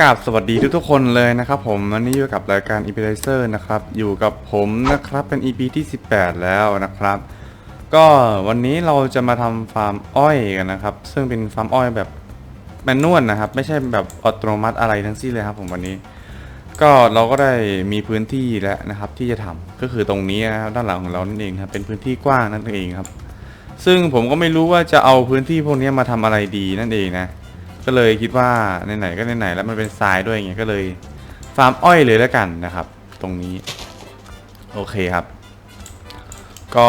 กราบสวัสดีทุกๆคนเลยนะครับผมวันนี้อยู่กับรายการ e p i l i z e r นะครับ อยู่กับผมนะครับเป็น EP ที่ 18 แล้วนะครับ ก็วันนี้เราจะมาทำฟาร์มอ้อยกันนะครับ ซึ่งเป็นฟาร์มอ้อยแบบแมนนวลนะครับ ไม่ใช่แบบอัตโนมัติอะไรทั้งสิ้นเลยครับผมวันนี้ ก็เราก็ได้มีพื้นที่แล้วนะครับ ที่จะทำก็คือตรงนี้นะครับด้านหลังของเรานั่นเองครับเป็นพื้นที่กว้างนั่นเองครับ ซึ่งผมก็ไม่รู้ว่าจะเอาพื้นที่พวกนี้มาทำอะไรดีนั่นเองนะ ก็เลยคิดว่าไหนๆก็ไหนๆแล้วมันเป็นทรายด้วยไงก็เลยฟาร์มอ้อยเลยแล้วกันนะครับ ตรงนี้ โอเคครับ ก็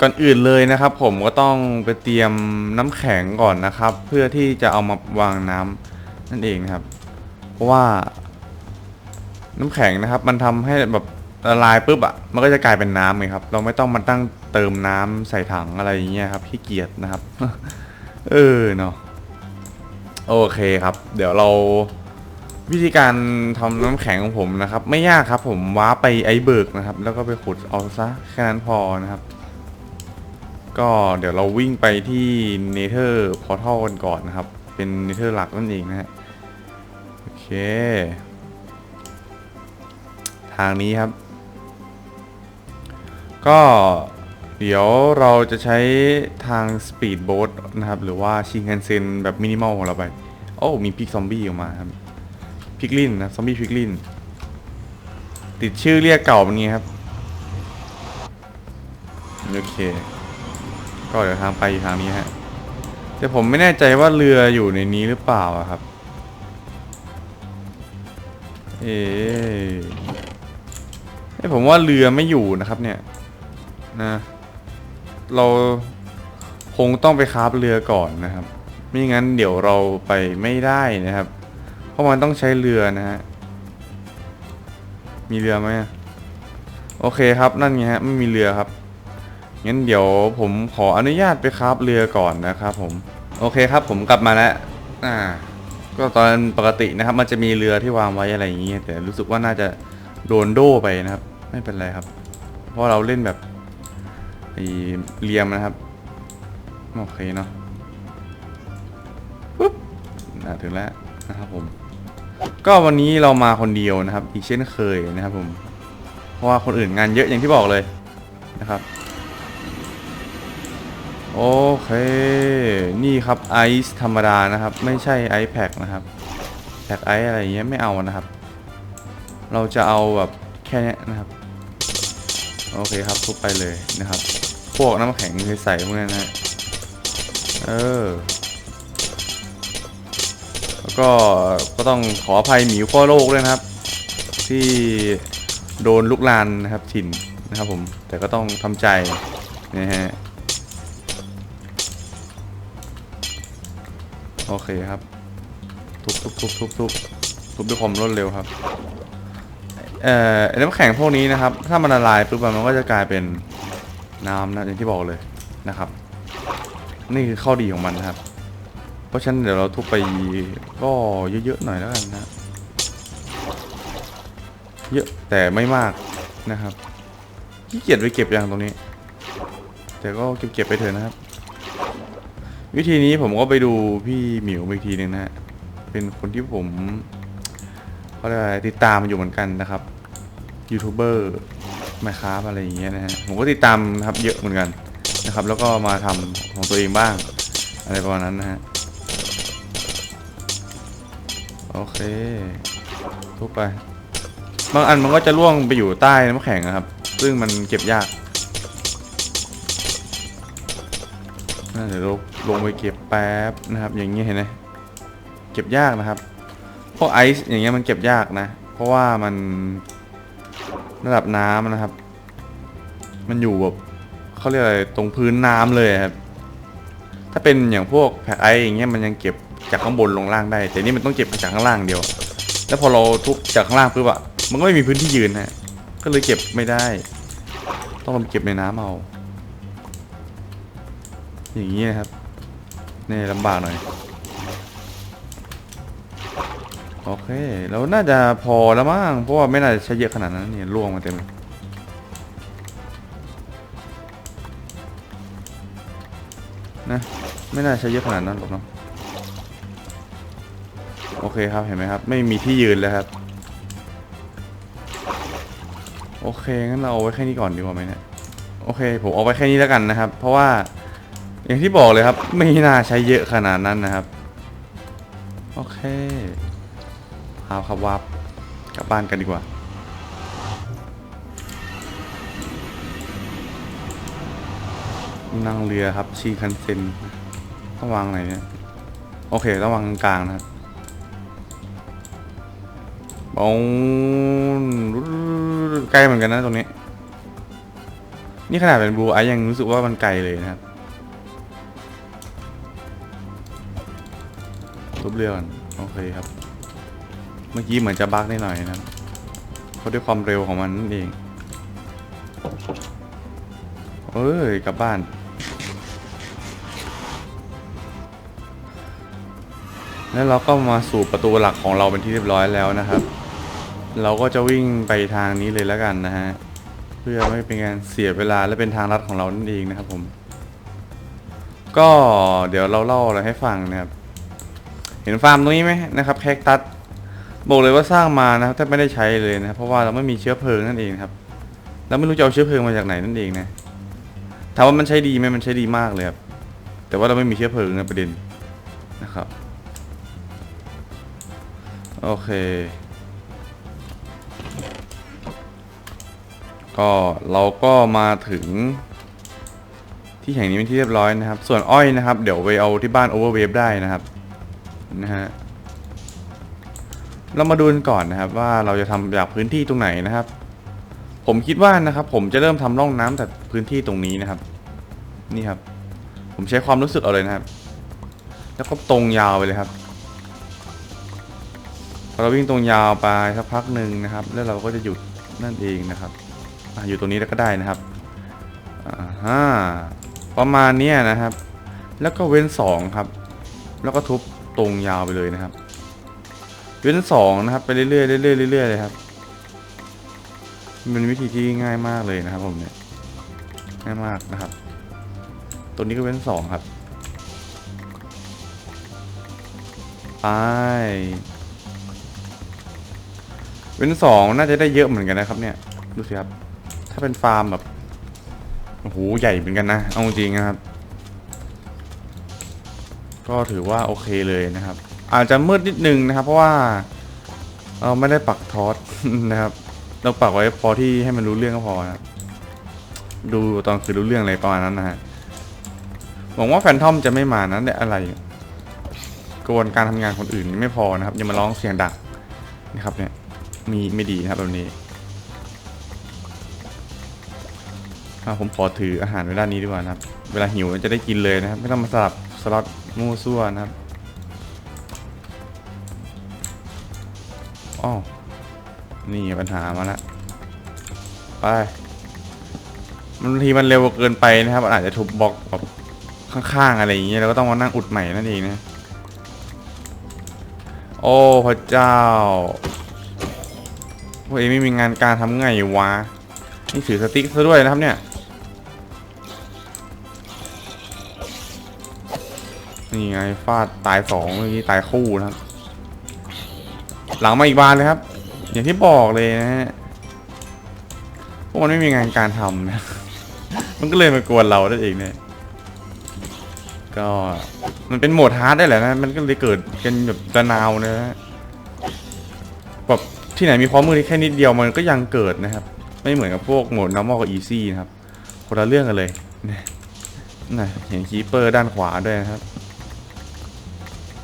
ก่อนอื่นเลยนะครับ ผมก็ต้องไปเตรียมน้ำแข็งก่อนนะครับ เพื่อที่จะเอามาวางน้ำนั่นเองนะครับ เพราะว่า น้ำแข็งนะครับ มันทำให้แบบละลายปุ๊บอะ่ะมันก็จะกลายเป็นน้ำไงครับ เราไม่ต้องมาตั้งเติมน้ำใส่ถังอะไรอย่างเงี้ยครับขี้เกียจนะครับ เออเนาะ โอเคครับ เดี๋ยวเราวิธีการทำน้ำแข็งของผมนะครับ ไม่ยากครับ ผมว้าไปไอเบิร์กนะครับ แล้วก็ไปขุดเอาซะแค่นั้นพอนะครับ ก็เดี๋ยวเราวิ่งไปที่เนเธอร์พอร์ทัลกันก่อนนะครับ เป็นเนเธอร์หลักนั่นเองนะฮะโอเค ทางนี้ครับ ก็ เดี๋ยวเราจะใช้ทางสปีดโบ๊ทนะครับ หรือว่าชิงกันเซนแบบมินิมอลของเราไป โอ้มีพิกซอมบี้ออกมาครับ พิกลินนะซอมบี้พิกลิน ติดชื่อเรียกเก่าเป็นไงครับ โอเค ก็เดี๋ยวทางไปทางนี้ฮะ แต่ผมไม่แน่ใจว่าเรืออยู่ในนี้หรือเปล่าครับ เอ๊ะผมว่าเรือไม่อยู่นะครับเนี่ยนะ เราคงต้องไปคราฟเรือก่อนนะครับ ไม่งั้นเดี๋ยวเราไปไม่ได้นะครับ เพราะมันต้องใช้เรือนะฮะ มีเรือไหมโอเคครับนั่นไงฮะไม่มีเรือครับ งั้นเดี๋ยวผมขออนุญาตไปคราฟเรือก่อนนะครับผม โอเคครับผมกลับมาแล้ว อ่า ก็ตอนปกตินะครับ มันจะมีเรือที่วางไว้อะไรอย่างเงี้ยแต่รู้สึกว่าน่าจะโดนโดไปนะครับ ไม่เป็นไรครับ เพราะเราเล่นแบบ ไอ้เรียมนะครับโอเคเนาะปุ๊บน่าถึงแล้วนะครับผม ก็วันนี้เรามาคนเดียวนะครับ อีกเช่นเคยนะครับผม เพราะว่าคนอื่นงานเยอะอย่างที่บอกเลยนะครับ โอเค นี่ครับไอซ์ธรรมดานะครับ ไม่ใช่ไอซ์แพคนะครับแพคไอซ์อะไรเงี้ยไม่เอานะครับ เราจะเอาแบบแค่นี้นะครับ โอเคครับทุบไปเลยนะครับ พวกน้ำแข็งใสๆพวกนี้นะฮะเออ แล้วก็ก็ต้องขออภัยหมีขั้วโลกด้วยนะครับ ที่โดนลุกลานนะครับถิ่นนะครับผม แต่ก็ต้องทำใจนะฮะโอเคครับ ทุบทุบทุบทุบทุบทุบด้วยความรวดเร็วครับ เอ่อน้ำแข็งพวกนี้นะครับ ถ้ามันละลายปุ๊บมันก็จะกลายเป็น น้ำนะอย่างที่บอกเลยนะครับ นี่คือข้อดีของมันนะครับ เพราะฉะนั้นเดี๋ยวเราทุบไปก็เยอะๆหน่อยแล้วกันนะ เยอะแต่ไม่มากนะครับขี้เกียจไปเก็บอย่างตรงนี้ แต่ก็เก็บๆไปเถอะนะครับ วิธีนี้ผมก็ไปดูพี่หมิวอีกทีหนึ่งนะฮะเป็นคนที่ผมเขาเรียกอะไรติดตามอยู่เหมือนกันนะครับยูทูบเบอร์ ไมาค้าอะไรอย่างเงี้ยนะฮะผมก็ติดตามนะครับเยอะเหมือนกันนะครับ แล้วก็มาทำของตัวเองบ้าง อะไรประมาณนั้นนะฮะโอเคทุบไปบางอันมันก็จะล่วงไปอยู่ใต้น้ำแข็งนะครับ ซึ่งมันเก็บยากน่าเดี๋ยวลงไปเก็บแป๊บนะครับ อย่างเงี้ยเห็นไหมเก็บยากนะครับพวกไอซ์อย่างเงี้ยมันเก็บยากนะ เพราะว่ามัน ระดับน้ำนะครับ มันอยู่แบบเขาเรียกอะไรตรงพื้นน้ำเลยครับ ถ้าเป็นอย่างพวกแพ็คไออย่างเงี้ยมันยังเก็บจากข้างบนลงล่างได้ แต่นี่มันต้องเก็บจากข้างล่างเดียว แล้วพอเราทุบจากข้างล่างปุ๊บอะมันก็ไม่มีพื้นที่ยืนฮะก็เลยเก็บไม่ได้ ต้องลงไปเก็บในน้ำเอา อย่างนี้นะครับนี่ลำบากหน่อย โอเคแล้วน่าจะพอแล้วมั้งเพราะว่าไม่น่าจะใช้เยอะขนาดนั้นเนี่ยล่วงมาเต็มเลยนะไม่น่าใช้เยอะขนาดนั้นหรอกเนาะโอเคครับเห็นไหมครับ ไม่มีที่ยืนเลยครับ โอเคงั้นเราเอาไว้แค่นี้ก่อนดีกว่าไหมเนี่ยโอเค ผมเอาไว้แค่นี้แล้วกันนะครับ เพราะว่าอย่างที่บอกเลยครับ ไม่น่าใช้เยอะขนาดนั้นนะครับ โอเค พาครับวับกลับบ้านกันดีกว่า นั่งเรือครับชินคันเซ็นต้องวางไหนเนี่ย โอเค ต้องวางกลางนะครับองไกลเหมือนกันนะตรงนี้ นี่ขนาดเป็นบลูไอยังรู้สึกว่ามันไกลเลยนะครับทุบเรือก่อนโอเคครับ เมื่อกี้เหมือนจะบั๊กนิดหน่อยนะเพราะด้วยความเร็วของมันนั่นเองเอ้ยกลับบ้าน แล้วเราก็มาสู่ประตูหลักของเราเป็นที่เรียบร้อยแล้วนะครับ เราก็จะวิ่งไปทางนี้เลยแล้วกันนะฮะ เพื่อไม่เป็นการเสียเวลาและเป็นทางลัดของเรานั่นเองนะครับผม ก็เดี๋ยวเราเล่าอะไรให้ฟังนะครับ เห็นฟาร์มตรงนี้ไหมนะครับ แคคตัส บอกเลยว่าสร้างมานะครับแทบไม่ได้ใช้เลยนะเพราะว่าเราไม่มีเชื้อเพลิงนั่นเองครับแล้วไม่รู้จะเอาเชื้อเพลิงมาจากไหนนั่นเองนะถามว่ามันใช้ดีไหมมันใช้ดีมากเลยครับแต่ว่าเราไม่มีเชื้อเพลิงนะประเด็นนะครับโอเค ก็เราก็มาถึงที่แห่งนี้เป็นที่เรียบร้อยนะครับ ส่วนอ้อยนะครับ เดี๋ยวไปเอาที่บ้านโอเวอร์เวฟได้นะครับนะฮะ เรามาดูกันก่อนนะครับว่าเราจะทำจากพื้นที่ตรงไหนนะครับ ผมคิดว่านะครับผมจะเริ่มทำร่องน้ำจากพื้นที่ตรงนี้นะครับ นี่ครับ ผมใช้ความรู้สึกเอาเลยนะครับ แล้วก็ตรงยาวไปเลยครับพอเราวิ่งตรงยาวไปสักพักหนึ่งนะครับ แล้วเราก็จะหยุดนั่นเองนะครับออยู่ตรงนี้แล้วก็ได้นะครับอ่าฮะประมาณเนี้ยนะครับ แล้วก็เว้นสองครับ แล้วก็ทุบตรงยาวไปเลยนะครับ เว้นสองนะครับไปเรื่อยๆเรื่อยๆเรื่อยๆเลยครับมันเป็นวิธีที่ง่ายมากเลยนะครับ ผมเนี่ยง่ายมากนะครับ ตัวนี้ก็เว้นสองครับไปเว้นสองน่าจะได้เยอะเหมือนกันนะครับ เนี่ยดูสิครับ ถ้าเป็นฟาร์มแบบโอ้โหใหญ่เหมือนกันนะเอาจริงๆนะครับ ก็ถือว่าโอเคเลยนะครับ อาจจะมืดนิดนึงนะครับ เพราะว่าเราไม่ได้ปักทอสนะครับ เราปักไว้พอที่ให้มันรู้เรื่องก็พอนะครับดูตอนคือรู้เรื่องอะไรประมาณนั้นนะฮะหวังว่าแฟนทอมจะไม่มานะเนี่ยอะไรกวนการทำงานคนอื่นไม่พอนะครับยังมาร้องเสียงดังนะครับเนี่ยมีไม่ดีนะครับแบบนี้อะผมขอถืออาหารไว้ด้านนี้ดีกว่านะครับ เวลาหิวจะได้กินเลยนะครับ ไม่ต้องมาสลับสล็อตมั่วซั่วนะครับ อ้าวนี่ปัญหามาล้วไปบางทีมันเร็วเกินไปนะครับอาจจะทุบบล็อกแบบข้างๆอะไรอย่างเงี้ยเราก็ต้องมานั่งอุดใหม่นั่นเองนะโอ้พระเจ้าพวกเองไม่มีงานการทำไงวะนี่ถือสติ๊กซะด้วยนะครับเนี่ยนี่ไงฟาดตายสองเมื่อกี้ตายคู่นะครับ หลังมาอีกบานเลยครับ อย่างที่บอกเลยนะฮะพวกมันไม่มีงานการทำนะ มันก็เลยมากวนเราได้เองเนี่ยก็มันเป็นโหมดฮาร์ดได้แหละนะ มันก็เลยเกิดกันแบบระนาวนะแบบที่ไหนมีความมืดแค่นิดเดียวมันก็ยังเกิดนะครับ ไม่เหมือนกับพวกโหมด normal กับ easy นะครับ คนละเรื่องกันเลยนะนะเห็นคีเปอร์ด้านขวาด้วยนะครับ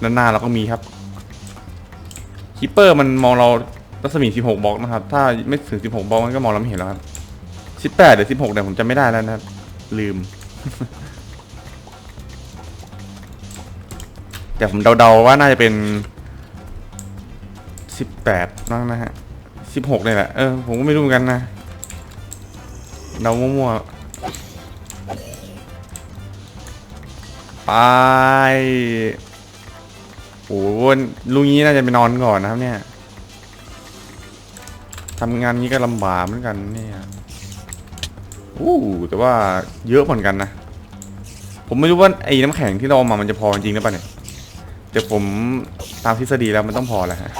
ด้านหน้าเราก็มีครับ คีเปอร์มันมองเรารัศมี 16 บล็อกนะครับ ถ้าไม่ถึง 16 บล็อกมันก็มองเราไม่เห็นแล้วครับ 18 หรือ 16เนี่ผมจำไม่ได้แล้วนะครับ ลืม แต่ผมเดาๆว่าน่าจะเป็น 18นั่งนะฮะ 16เนี่ยแหละ เออ ผมก็ไม่รู้เหมือนกันนะ เดามั่วๆ ไป โอ้โหลุงนี้น่าจะไปนอนก่อนนะครับเนี่ยทำงานนี้ก็ลำบากเหมือนกันเนี่ยอู้แต่ว่าเยอะเหมือนกันนะ ผมไม่รู้ว่าไอ้น้ำแข็งที่เราเอามามันจะพอจริงหรือเปล่าเนี่ยแต่ผมตามทฤษฎีแล้วมันต้องพอแหล้วฮะ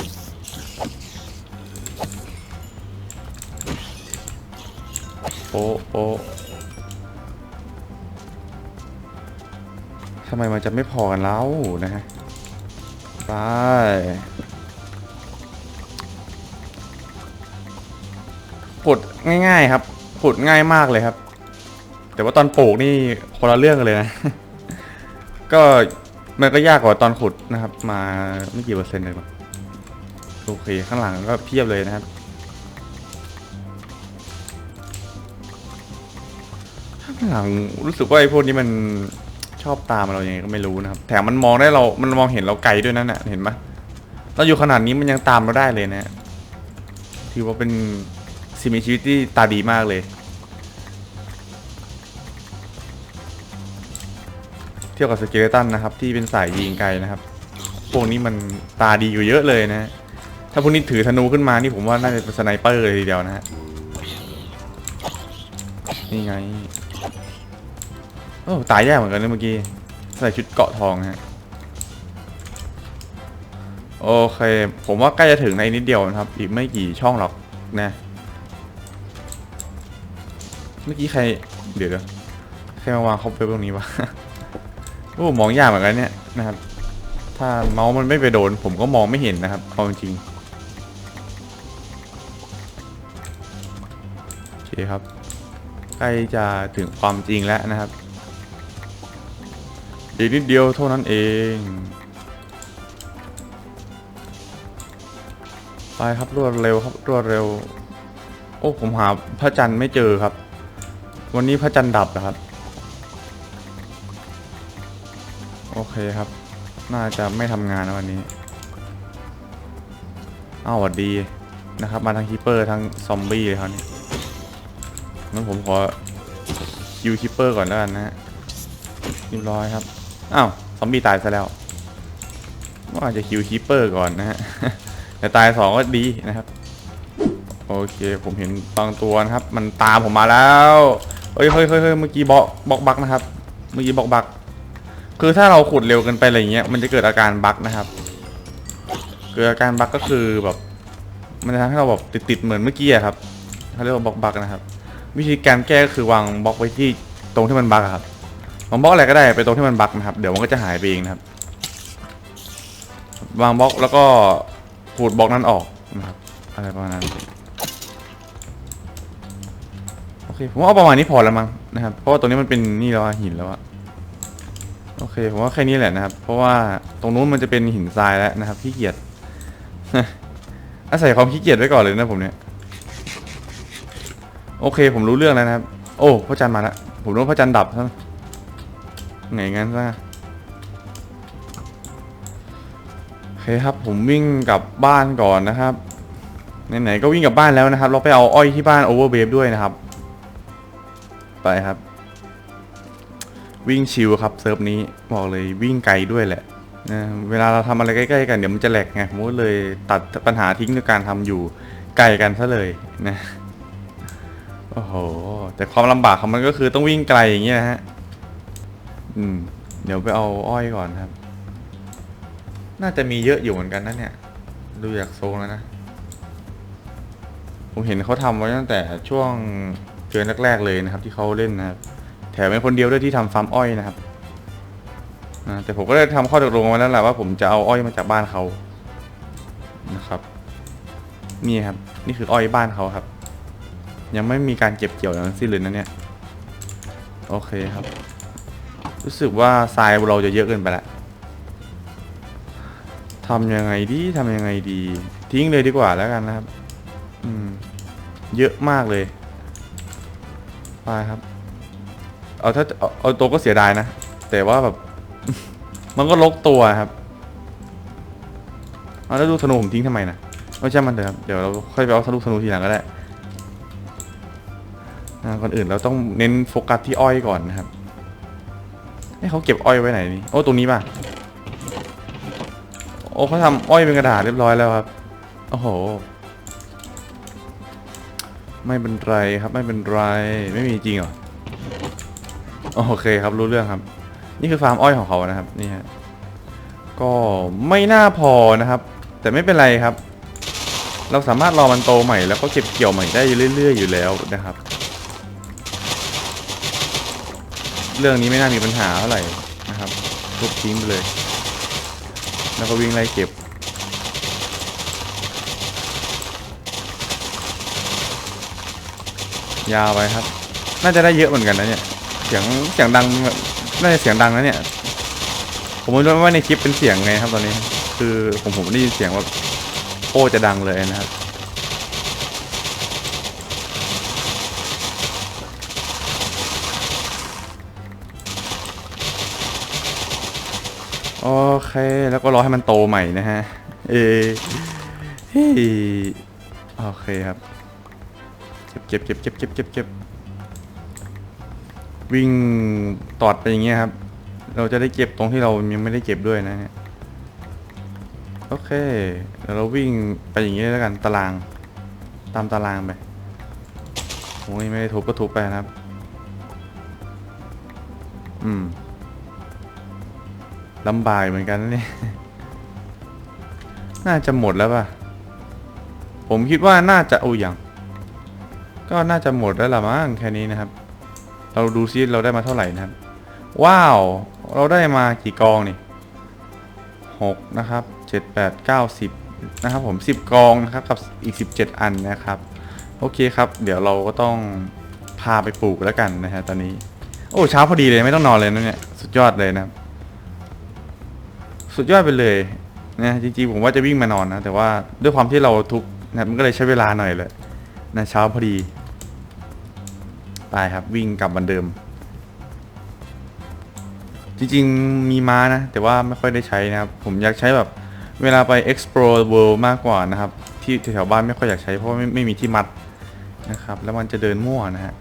โอ้โอ้ทำไมมันจะไม่พอกันแล้วนะฮะ ไปขุดง่ายๆครับขุดง่ายมากเลยครับ แต่ว่าตอนปลูกนี่คนละเรื่องเลยนะ ก็มันก็ยากกว่าตอนขุดนะครับ มาไม่กี่เปอร์เซ็นต์เลยมั้งโอเคข้างหลังก็เพียบเลยนะครับข้างหลังรู้สึกว่าไอ้พวกนี้มัน ชอบตามเราอย่างไงก็ไม่รู้นะครับ แถมมันมองได้เรา มันมองเห็นเราไกลด้วยนั่นน่ะ เห็นปะเราอยู่ขนาดนี้มันยังตามเราได้เลยนะ ถือว่าเป็นสิ่งมีชีวิตที่ตาดีมากเลย เทียบกับสเกเลตันนะครับ ที่เป็นสายยิงไกลนะครับ พวกนี้มันตาดีอยู่เยอะเลยนะ ถ้าพวกนี้ถือธนูขึ้นมานี่ผมว่าน่าจะเป็นสไนเปอร์เลยทีเดียวนะฮะ นี่ไง อ้ตายยากเหมือนกันเมื่อกี้ ใส่ชุดเกาะทองฮะโอเค ผมว่าใกล้จะถึงในนิดเดียวนะครับ อีกไม่กี่ช่องหรอกนะเมื่อกี้ใครเดี๋ยวเดี๋ยวใครมาวางคอปเปอร์ตรงนี้วะโอ้มองยากเหมือนกันเนี่ยนะครับ ถ้าเมาส์มันไม่ไปโดน ผมก็มองไม่เห็นนะครับเอาจริงโอเคครับ ใกล้จะถึงความจริงแล้วนะครับ อีกนิดเดียวเท่านั้นเอง ไปครับรวดเร็วครับรวดเร็ว โอ้ผมหาพระจันทร์ไม่เจอครับ วันนี้พระจันทร์ดับนะครับ โอเคครับ น่าจะไม่ทำงานนะวันนี้อ้าวสวัสดีนะครับ มาทั้งคีเปอร์ทั้งซอมบี้เลยครับนี่งั้นผมขอคิวคีเปอร์ก่อนแล้วกันนะฮะเรียบร้อยครับ อ้าวซอมบี้ตายซะแล้วว่าจะคิวคีเปอร์ก่อนนะฮะแต่ตายสองก็ดีนะครับ โอเคผมเห็นบางตัวนะครับ มันตามผมมาแล้วเฮ้ยเฮ้ยเฮ้ยเฮ้ยเมื่อกี้บล็อกบล็อกบักนะครับ เมื่อกี้บล็อกบักคือถ้าเราขุดเร็วเกินไปอะไรเงี้ยมันจะเกิดอาการบักนะครับ เกิดอาการบักก็คือแบบ มันจะทำให้เราแบบติดๆเหมือนเมื่อกี้ครับเขาเรียกว่าบล็อกบักนะครับ วิธีการแก้ก็คือวางบล็อกไว้ที่ตรงที่มันบักครับ วางบล็อกอะไรก็ได้ไปตรงที่มันบักนะครับ เดี๋ยวมันก็จะหายไปเองนะครับ วางบล็อกแล้วก็ขูดบล็อกนั้นออกนะครับ อะไรประมาณนั้นโอเคผมว่าเอาประมาณนี้พอแล้วมั้งนะครับ เพราะว่าตรงนี้มันเป็นนี่แล้วหินแล้วอะโอเคผมว่าแค่นี้แหละนะครับ เพราะว่าตรงนู้นมันจะเป็นหินทรายแล้วนะครับขี้เกียจอาศัยความขี้เกียจไว้ก่อนเลยนะผมเนี่ยโอเค ผมรู้เรื่องแล้วนะครับ โอ้พระจันทร์มาแล้วผมรู้พระจันทร์ดับซะไงงั้นซะโอเคครับผมวิ่งกลับบ้านก่อนนะครับไหนๆก็วิ่งกลับบ้านแล้วนะครับ เราไปเอาอ้อยที่บ้านโอเวอร์เบฟด้วยนะครับ ไปครับ วิ่งชิลครับเซิร์ฟนี้บอกเลยวิ่งไกลด้วยแหละนะเวลาเราทำอะไรใกล้ๆกันเดี๋ยวมันจะแหลกไงผมก็เลยตัดปัญหาทิ้งด้วยการทำอยู่ไกลกันซะเลยนะโอ้โหแต่ความลำบากของมันก็คือต้องวิ่งไกลอย่างเงี้ยนะฮะ อืม เดี๋ยวไปเอาอ้อยก่อนครับ น่าจะมีเยอะอยู่เหมือนกันนะเนี่ย ดูจากทรงแล้วนะ ผมเห็นเขาทำไว้ตั้งแต่ช่วงเดือนแรกๆเลยนะครับ ที่เขาเล่นนะครับ แถมเป็นคนเดียวด้วยที่ทำฟาร์มอ้อยนะครับอ่าแต่ผมก็ได้ทำข้อตกลงไว้แล้วแหละว่าผมจะเอาอ้อยมาจากบ้านเขานะครับ นี่ครับ นี่คืออ้อยบ้านเขาครับ ยังไม่มีการเก็บเกี่ยวอย่างนั้นสิ้นเลยนะเนี่ย โอเคครับ รู้สึกว่าทรายเราจะเยอะเกินไปละทำยังไงดีทำยังไงดี ทิ้งเลยดีกว่าแล้วกันนะครับ อืม เยอะมากเลย ไปครับ เอาถ้าเอาเอาตัวก็เสียดายนะ แต่ว่าแบบ มันก็ลกตัวครับ เอาแล้วดูธนูผมทิ้งทำไมนะไม่ใช่มันเถอะครับ เดี๋ยวเราค่อยไปเอาธนูธนูทีหลังก็ได้ก่อนอื่นเราต้องเน้นโฟกัสที่อ้อยก่อนนะครับ ให้เขาเก็บอ้อยไว้ไหนนี่ โอ้ ตรงนี้ป่ะ โอ้เขาทำอ้อยเป็นกระดาษเรียบร้อยแล้วครับ โอ้โห ไม่เป็นไรครับไม่เป็นไร ไม่มีจริงเหรอ โอเคครับรู้เรื่องครับ นี่คือฟาร์มอ้อยของเขานะครับ นี่ฮะ ก็ไม่น่าพอนะครับ แต่ไม่เป็นไรครับ เราสามารถรอมันโตใหม่แล้วก็เก็บเกี่ยวใหม่ได้เรื่อย ๆ อยู่แล้วนะครับ เรื่องนี้ไม่น่ามีปัญหาเท่าไหร่นะครับทุบทิ้งไปเลย แล้วก็วิ่งไล่เก็บยาวไปครับ น่าจะได้เยอะเหมือนกันนะเนี่ย เสียง เสียงดัง น่าจะเสียงดังนะเนี่ย ผมไม่รู้ว่าในคลิปเป็นเสียงไงครับตอนนี้ คือผมผมได้ยินเสียงว่าโอ้จะดังเลยนะครับ โอเค แล้วก็รอให้มันโตใหม่นะฮะ เอเฮ้ยโอเคครับ เก็บเก็บเก็บเก็บเก็บเก็บวิ่งตอดไปอย่างเงี้ยครับ เราจะได้เก็บตรงที่เรายังไม่ได้เก็บด้วยนะฮะ โอเค เดี๋ยวเราวิ่งไปอย่างนี้ยแล้วกัน ตาราง ตามตารางไปโอ้ยไม่ได้ทุบก็ทุบไปนะครับ อืม ลำบากเหมือนกันนะเนี่ย น่าจะหมดแล้วป่ะ ผมคิดว่าน่าจะโอ้ยยัง ก็น่าจะหมดแล้วละมั้งแค่นี้นะครับ เราดูซิเราได้มาเท่าไหร่นะครับ ว้าว เราได้มากี่กองนี่หกนะครับเจ็ดแปดเก้าสิบนะครับผมสิบกองนะครับกับอีกสิบเจ็ดอันนะครับ โอเคครับ เดี๋ยวเราก็ต้องพาไปปลูกแล้วกันนะฮะตอนนี้ โอ้เช้าพอดีเลยไม่ต้องนอนเลยนะเนี่ย สุดยอดเลยนะครับ สุดยอดไปเลยนะจริงๆผมว่าจะวิ่งมานอนนะ แต่ว่าด้วยความที่เราทุกนะมันก็เลยใช้เวลาหน่อยเลยนะเช้าพอดี ไปครับวิ่งกลับวันเดิม จริงๆมีม้านะ แต่ว่าไม่ค่อยได้ใช้นะครับ ผมอยากใช้แบบเวลาไป explore world มากกว่านะครับ ที่แถวๆบ้านไม่ค่อยอยากใช้เพราะไม่ไม่มีที่มัดนะครับ แล้วมันจะเดินมั่วนะฮะ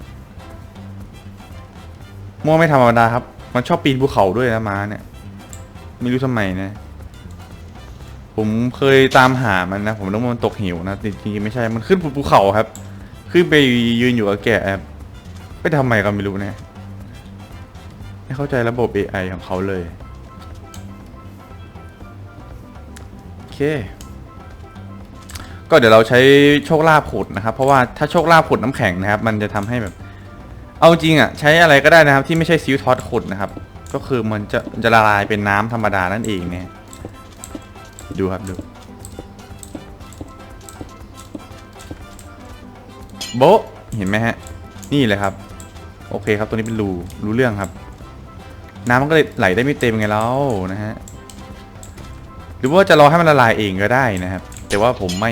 มั่วไม่ธรรมดาครับ มันชอบปีนภูเขาด้วยนะม้าเนี่ย ไม่รู้ทำไมนะ ผมเคยตามหามันนะ ผมนึกว่ามันตกหิวนะจริงๆไม่ใช่มันขึ้นภูเขาครับ ขึ้นไปยืนอยู่กับแกะครับไปทำไมก็ไม่รู้นะไม่เข้าใจระบบ AI ของเขาเลยโอเค ก็เดี๋ยวเราใช้โชคลาภขุดนะครับ เพราะว่าถ้าโชคลาภขุดน้ำแข็งนะครับ มันจะทำให้แบบ เอาจริงอะใช้อะไรก็ได้นะครับ ที่ไม่ใช่ซิลทอสขุดนะครับ ก็คือมันจะมันจะละลายเป็นน้ำธรรมดานั่นเองเนี่ยดูครับดูโบเห็นไหมฮะ นี่เลยครับ โอเคครับตัวนี้เป็นรูรู้เรื่องครับ น้ำมันก็เลยไหลได้ไม่เต็มไงแล้วนะฮะหรือว่าจะรอให้มันละลายเองก็ได้นะครับ แต่ว่าผมไม่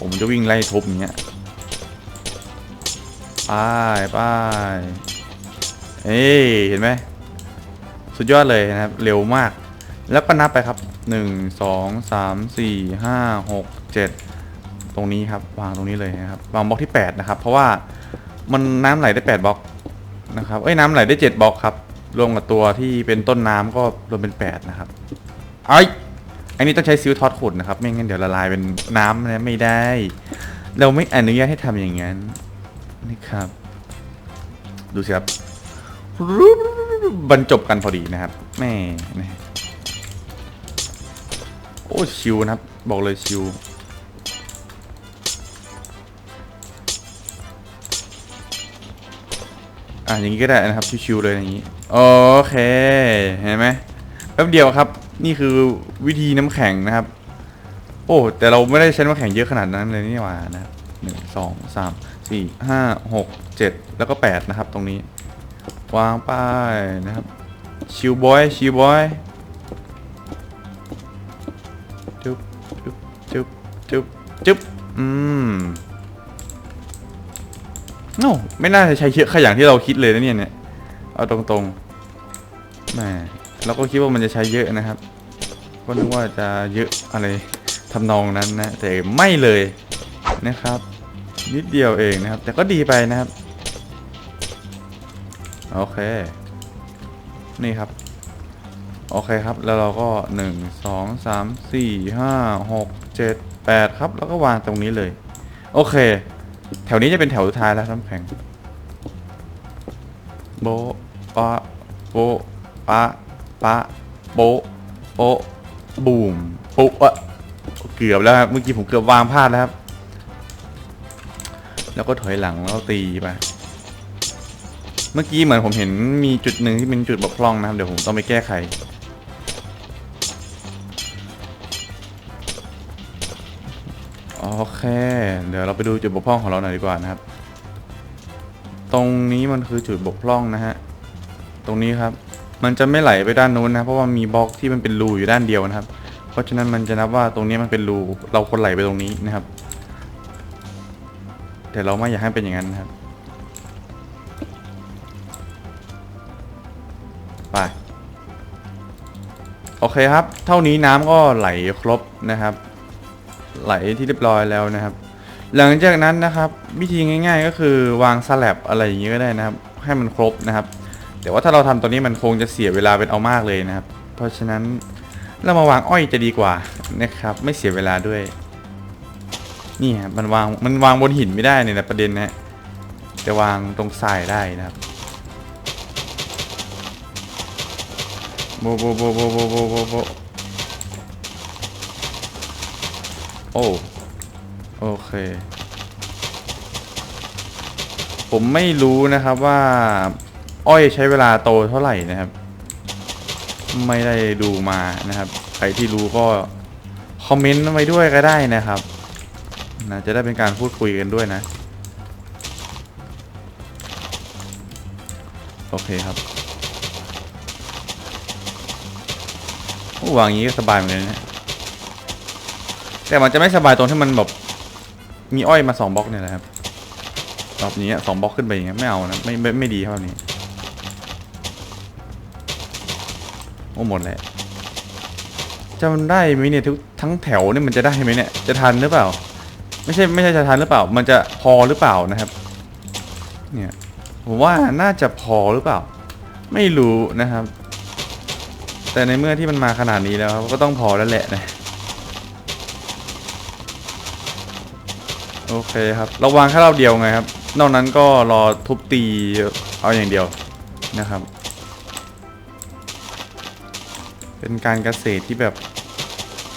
ผมจะวิ่งไล่ทุบอย่างเงี้ยไปไปเอ้ยเห็นไหม สุดยอดเลยนะครับ เร็วมาก แล้วก็นับไปครับ 1 2 3 4 5 6 7 ตรงนี้ครับ วางตรงนี้เลยนะครับ วางบล็อกที่ 8 นะครับ เพราะว่ามันน้ำไหลได้ 8บล็อกนะครับ เอ้ยน้ำไหลได้ 7บล็อกครับ รวมกับตัวที่เป็นต้นน้ำก็รวมเป็น 8 นะครับ ไอ้อันนี้ต้องใช้ซิลท็อดขุดนะครับ ไม่งั้นเดี๋ยวละลายเป็นน้ำนะไม่ได้ เราไม่อนุญาตให้ทำอย่างนั้นนี่ครับ ดูสิครับ บรรจบกันพอดีนะครับแม่นะโอ้ชิวนะครับ บอกเลยชิวอะอย่างนี้ก็ได้นะครับชิวๆเลยอย่างนี้โอเคเห็นไหมแป๊บเดียวครับ นี่คือวิธีน้ำแข็งนะครับ โอ้แต่เราไม่ได้ใช้น้ำแข็งเยอะขนาดนั้นเลยนี่หว่านะครับหนึ่งสองสามสี่ห้าหกเจ็ดแล้วก็แปดนะครับ ตรงนี้ วางไปนะครับ ชิวบอย ชิวบอยจุ๊บจุ๊บจุ๊บจุ๊บจุ๊บอืมโอ้ไม่น่าจะใช้เยอะขอย่างที่เราคิดเลยนะเนี่ยเนี่ย เอาตรงๆแหมเราก็คิดว่ามันจะใช้เยอะนะครับ ก็นึกว่าจะเยอะอะไรทำนองนั้นนะ แต่ไม่เลยนะครับ นิดเดียวเองนะครับ แต่ก็ดีไปนะครับ โอเค นี่ครับ โอเคครับ แล้วเราก็หนึ่งสองสามสี่ห้าหกเจ็ดแปดครับ แล้วก็วางตรงนี้เลย โอเค แถวนี้จะเป็นแถวสุดท้ายแล้วน้ำแข็ง โบะปะโบะปะปะโบะโบะบูมปุ๊บอะเกือบแล้วครับ เมื่อกี้ผมเกือบวางพลาดแล้วครับ แล้วก็ถอยหลังแล้วตีไป เมื่อกี้เหมือนผมเห็นมีจุดหนึ่งที่เป็นจุดบกพร่องนะครับ เดี๋ยวผมต้องไปแก้ไขโอเค เดี๋ยวเราไปดูจุดบกพร่องของเราหน่อยดีกว่านะครับ ตรงนี้มันคือจุดบกพร่องนะฮะ ตรงนี้ครับ มันจะไม่ไหลไปด้านนู้นนะ เพราะว่ามีบล็อกที่มันเป็นรูอยู่ด้านเดียวนะครับ เพราะฉะนั้นมันจะนับว่าตรงนี้มันเป็นรู เราควรไหลไปตรงนี้นะครับ แต่เราไม่อยากให้เป็นอย่างนั้นนะครับ โอเคครับ เท่านี้น้ำก็ไหลครบนะครับ ไหลที่เรียบร้อยแล้วนะครับ หลังจากนั้นนะครับ วิธีง่าย ๆ ก็คือวางสลับอะไรอย่างนี้ก็ได้นะครับ ให้มันครบนะครับ แต่ว่าถ้าเราทำตัวนี้มันคงจะเสียเวลาเป็นเอามากเลยนะครับ เพราะฉะนั้นเรามาวางอ้อยจะดีกว่านะครับ ไม่เสียเวลาด้วย นี่ครับมันวางมันวางบนหินไม่ได้เนี่ยนะประเด็นนะแต่วางตรงทรายได้นะครับ โบโบโบโบโบโบโบโบโอ้โอเค ผมไม่รู้นะครับว่า อ้อยใช้เวลาโตเท่าไหร่นะครับ ไม่ได้ดูมานะครับ ใครที่รู้ก็ คอมเมนต์ไว้ด้วยก็ได้นะครับนะจะได้เป็นการพูดคุยกันด้วยนะ โอเคครับโอ้ วางอย่างนี้ก็สบายเหมือนกันนะแต่มันจะไม่สบายตรงที่มันแบบมีอ้อยมาสองบล็อกเนี่ยแหละครับแบบนี้สองบล็อกขึ้นไปอย่างเงี้ยไม่เอานะไม่ไม่ไม่ดีครับแบบนี้โอ้หมดแล้วจะมันได้ไหมเนี่ยทุกทั้งแถวเนี่ยมันจะได้ไหมเนี่ยจะทันหรือเปล่า ไม่ใช่ไม่ใช่จะทันหรือเปล่า มันจะพอหรือเปล่านะครับ เนี่ยผมว่าน่าจะพอหรือเปล่า ไม่รู้นะครับ แต่ในเมื่อที่มันมาขนาดนี้แล้วก็ต้องพอแล้วแหละนะโอเคครับเราวางแค่รอบเดียวไงครับ นอกนั้นก็รอทุบตีเอาอย่างเดียวนะครับ เป็นการเกษตรที่แบบ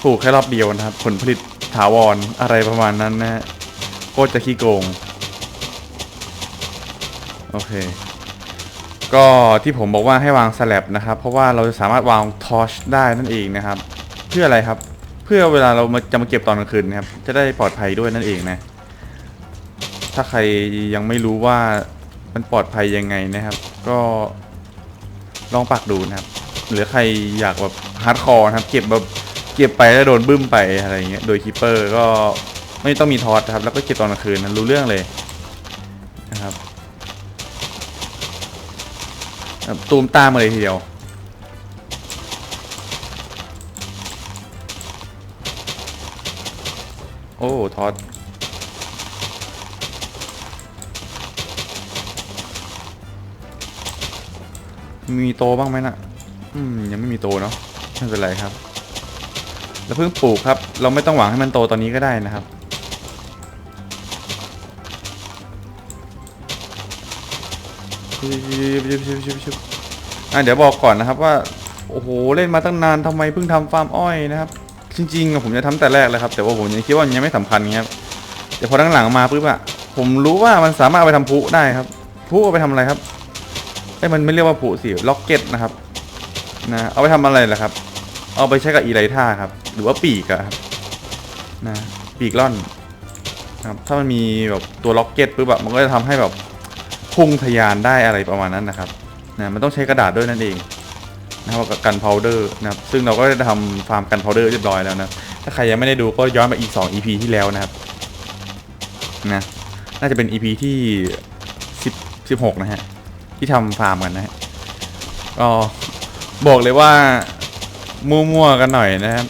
ปลูกแค่รอบเดียวนะครับ ผลผลิตถาวรอะไรประมาณนั้นนะฮะโคตรจะขี้โกง โอเค ก็ที่ผมบอกว่าให้วางสลับนะครับ เพราะว่าเราจะสามารถวางทอชได้นั่นเองนะครับ เพื่ออะไรครับ เพื่อเวลาเรามาจะมาเก็บตอนกลางคืนนะครับ จะได้ปลอดภัยด้วยนั่นเองนะ ถ้าใครยังไม่รู้ว่ามันปลอดภัยยังไงนะครับ ก็ลองปักดูนะครับ หรือใครอยากแบบฮาร์ดคอร์นะครับ เก็บแบบเก็บไปแล้วโดนบึ้มไปอะไรเงี้ย โดยคีเปอร์ก็ไม่ต้องมีทอสครับ แล้วก็เก็บตอนกลางคืนนะรู้เรื่องเลยนะครับแบบ ตูมตามมาเลยทีเดียว โอ้ทอสมีโตบ้างไหมน่ะ อืม ยังไม่มีโตเนาะไม่เป็นไรครับเราเพิ่งปลูกครับ เราไม่ต้องหวังให้มันโตตอนนี้ก็ได้นะครับ อะเดี๋ยวบอกก่อนนะครับว่าโอ้โหเล่นมาตั้งนานทำไมเพิ่งทำฟาร์มอ้อยนะครับจริงๆผมจะทำแต่แรกเลยครับแต่ว่าผมยังคิดว่ามันยังไม่สำคัญครับแต่พอหลังๆมาปุ๊บอะผมรู้ว่ามันสามารถเอาไปทำพลุได้ครับพุเอาไปทำอะไรครับไอ้มันไม่เรียกว่าพุสิล็อกเก็ตนะครับนะเอาไปทำอะไรล่ะครับ เอาไปใช้กับอีไลท่าครับ หรือว่าปีกอะครับนะปีกล่อนครับถ้ามันมีแบบตัวล็อกเก็ตปุ๊บแบบมันก็จะทำให้แบบ พุ่งทะยานได้อะไรประมาณนั้นนะครับนะมันต้องใช้กระดาษด้วยนั่นเองนะครับกับกันพาวเดอร์นะครับซึ่งเราก็ได้ทำฟาร์มกันพาวเดอร์เรียบร้อยแล้วนะถ้าใครยังไม่ได้ดูก็ย้อนไปอีก 2 EP ที่แล้วนะครับนะน่าจะเป็น EP ที่10 16นะฮะที่ทำฟาร์มกันนะฮะก็บอกเลยว่ามั่วๆกันหน่อยนะครับ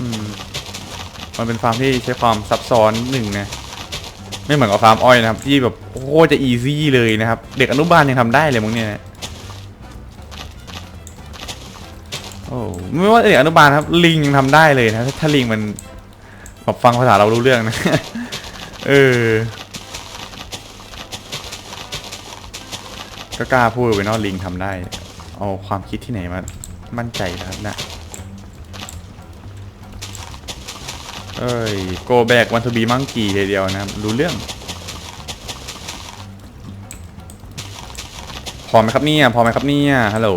อืม มันเป็นฟาร์มที่ใช้ความซับซ้อนหนึ่งนะ ไม่เหมือนกับฟาร์มอ้อยนะครับ ที่แบบโอ้โหจะอีซี่เลยนะครับ เด็กอนุบาลยังทำได้เลยมึงเนี่ยนะโอ้ไม่ว่าเด็กอนุบาลครับ ลิงยังทำได้เลยนะ ถ้าลิงมันแบบฟังภาษาเรารู้เรื่องนะ เออ ก็กล้าพูดไปนาะลิงทำได้ เอาความคิดที่ไหนมา มั่นใจนะครับนะ เอ้ยโกแบกวันทบีมังกีทีเดียวนะครับ รู้เรื่อง พอไหมครับเนี่ย พอไหมครับเนี่ย ฮัลโหล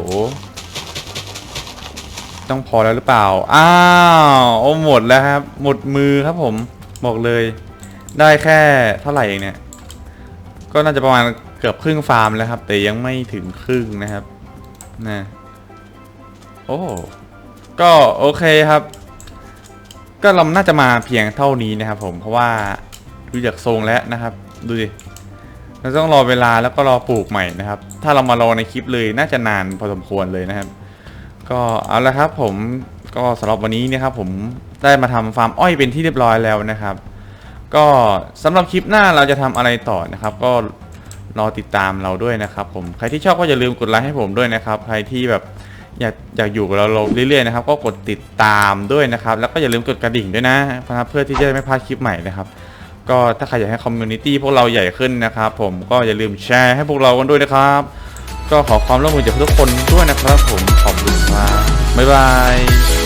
ต้องพอแล้วหรือเปล่า อ้าว โอ้หมดแล้วครับ หมดมือครับผม บอกเลย ได้แค่เท่าไหร่เองเนี่ย ก็น่าจะประมาณเกือบครึ่งฟาร์มแล้วครับ แต่ยังไม่ถึงครึ่งนะครับ นะ โอ้ ก็โอเคครับ ก็เราน่าจะมาเพียงเท่านี้นะครับผมเพราะว่าดูจากทรงแล้วนะครับ ดูดิเราต้องรอเวลาแล้วก็รอปลูกใหม่นะครับ ถ้าเรามารอในคลิปเลยน่าจะนานพอสมควรเลยนะครับ ก็เอาละครับผมก็สำหรับวันนี้นะครับผมได้มาทำฟาร์มอ้อยเป็นที่เรียบร้อยแล้วนะครับ ก็สำหรับคลิปหน้าเราจะทำอะไรต่อนะครับ ก็รอติดตามเราด้วยนะครับ ผมใครที่ชอบก็อย่าลืมกดไลค์ให้ผมด้วยนะครับ ใครที่แบบ อยากอยากอยู่กับเราเรื่อยๆนะครับ ก็กดติดตามด้วยนะครับ แล้วก็อย่าลืมกดกระดิ่งด้วยนะครับเพื่อที่จะไม่พลาดคลิปใหม่นะครับ ก็ถ้าใครอยากให้คอมมูนิตี้พวกเราใหญ่ขึ้นนะครับผมก็อย่าลืมแชร์ให้พวกเรากันด้วยนะครับ ก็ขอความร่วมมือจากทุกคนด้วยนะครับ ผมขอบคุณครับบ๊ายบาย